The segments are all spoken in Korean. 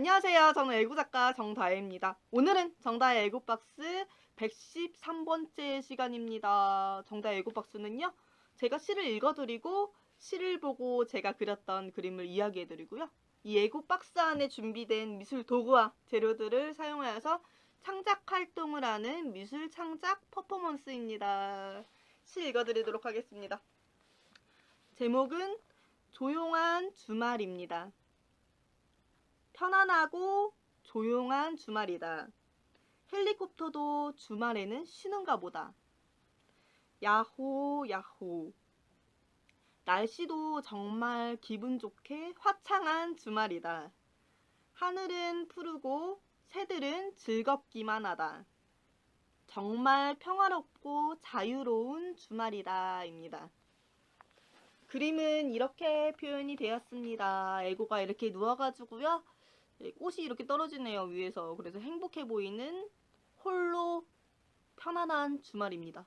안녕하세요. 저는 애구 작가 정다혜입니다. 오늘은 정다혜 애구박스 113번째 시간입니다. 정다혜 애구박스는요. 제가 시를 읽어드리고 시를 보고 제가 그렸던 그림을 이야기해드리고요. 이 애구박스 안에 준비된 미술 도구와 재료들을 사용하여서 창작 활동을 하는 미술 창작 퍼포먼스입니다. 시 읽어드리도록 하겠습니다. 제목은 조용한 주말입니다. 편안하고 조용한 주말이다. 헬리콥터도 주말에는 쉬는가 보다. 야호, 야호. 날씨도 정말 기분 좋게 화창한 주말이다. 하늘은 푸르고 새들은 즐겁기만 하다. 정말 평화롭고 자유로운 주말이다. 입니다. 그림은 이렇게 표현이 되었습니다. 에고가 이렇게 누워가지고요. 네, 꽃이 이렇게 떨어지네요, 위에서. 그래서 행복해 보이는 홀로 편안한 주말입니다.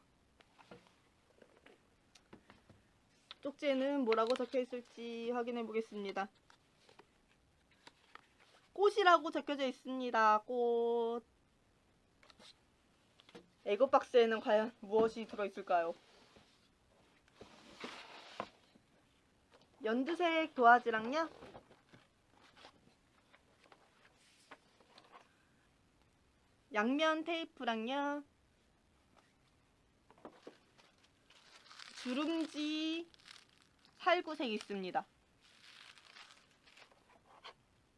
쪽지에는 뭐라고 적혀 있을지 확인해 보겠습니다. 꽃이라고 적혀져 있습니다. 꽃. 에고 박스에는 과연 무엇이 들어있을까요? 연두색 도화지랑요. 양면 테이프랑요. 주름지 살구색 있습니다.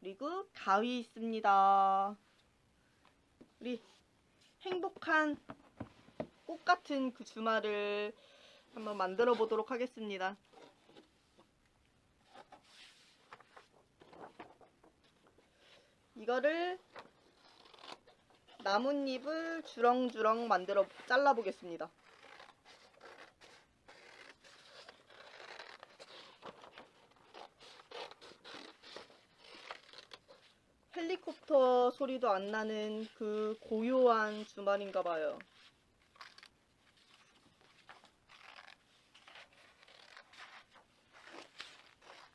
그리고 가위 있습니다. 우리 행복한 꽃 같은 그 주말을 한번 만들어 보도록 하겠습니다. 이거를 나뭇잎을 주렁주렁 만들어 잘라 보겠습니다. 헬리콥터 소리도 안 나는 그 고요한 주말인가 봐요.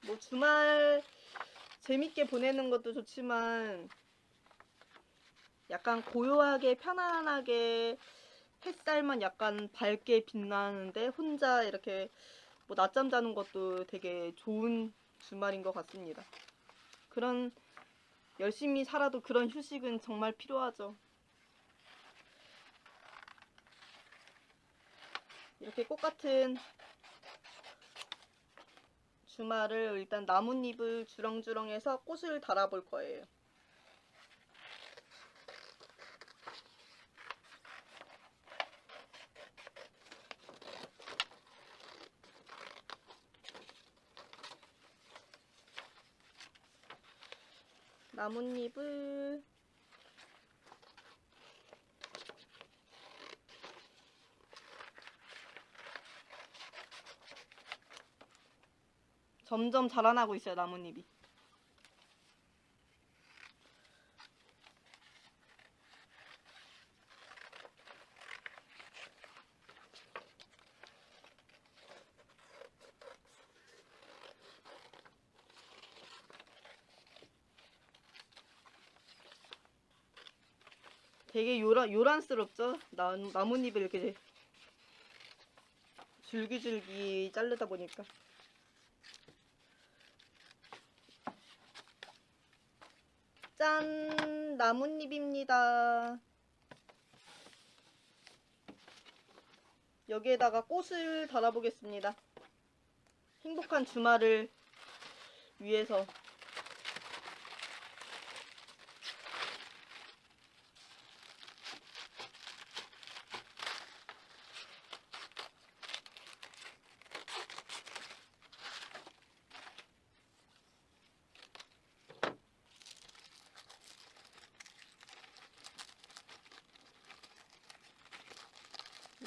뭐 주말 재밌게 보내는 것도 좋지만 약간 고요하게 편안하게 햇살만 약간 밝게 빛나는데 혼자 이렇게 뭐 낮잠 자는 것도 되게 좋은 주말인 것 같습니다. 그런 열심히 살아도 그런 휴식은 정말 필요하죠. 이렇게 꽃 같은 주말을 일단 나뭇잎을 주렁주렁 해서 꽃을 달아볼 거예요. 나뭇잎을 점점 자라나고 있어요, 나뭇잎이. 되게 요란, 요란스럽죠? 나, 나뭇잎을 이렇게 줄기줄기 자르다 보니까. 짠! 나뭇잎입니다. 여기에다가 꽃을 달아보겠습니다. 행복한 주말을 위해서.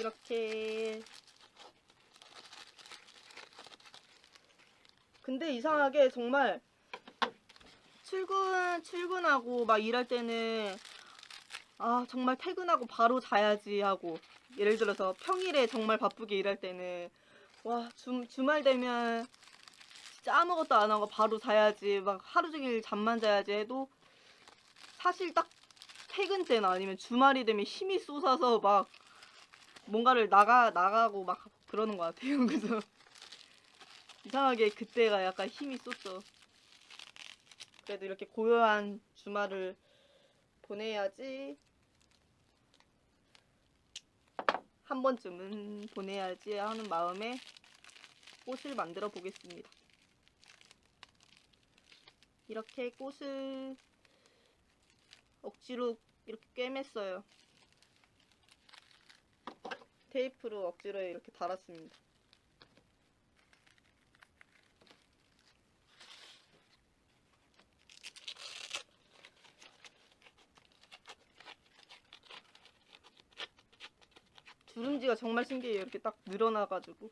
이렇게. 근데 이상하게 정말 출근 출근하고 막 일할 때는 아 정말 퇴근하고 바로 자야지 하고. 예를 들어서 평일에 정말 바쁘게 일할 때는 와 주, 주말 되면 진짜 아무것도 안 하고 바로 자야지 막 하루 종일 잠만 자야지 해도 사실 딱 퇴근 때나 아니면 주말이 되면 힘이 솟아서 막 뭔가를 나가 나가고 막 그러는 것 같아요. 그래서 이상하게 그때가 약간 힘이 쏟죠. 그래도 이렇게 고요한 주말을 보내야지 한 번쯤은 보내야지 하는 마음에 꽃을 만들어 보겠습니다. 이렇게 꽃을 억지로 이렇게 꿰맸어요. 테이프로 억지로 이렇게 달았습니다. 주름지가 정말 신기해요. 이렇게 딱 늘어나가지고.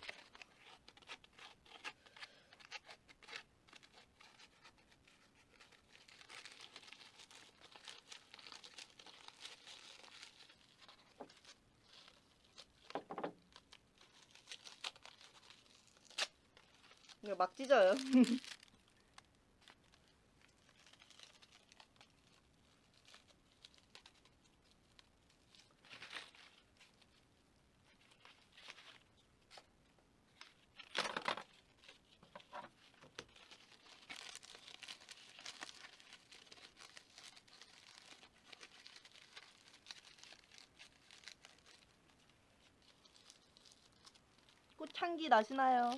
이거 막 찢어요. 꽃향기 나시나요?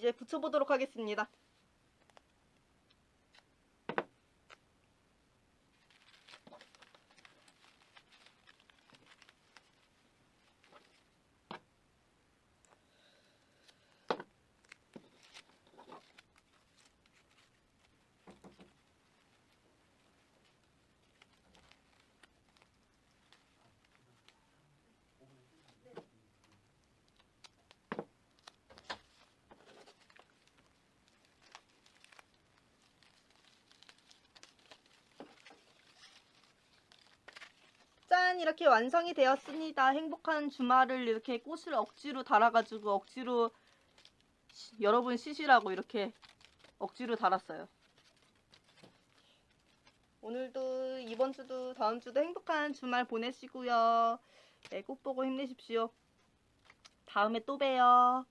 이제 붙여보도록 하겠습니다. 짠 이렇게 완성이 되었습니다. 행복한 주말을 이렇게 꽃을 억지로 달아가지고 억지로 시- 여러분 쉬시라고 이렇게 억지로 달았어요. 오늘도 이번 주도 다음 주도 행복한 주말 보내시고요. 네, 꽃 보고 힘내십시오. 다음에 또 봬요.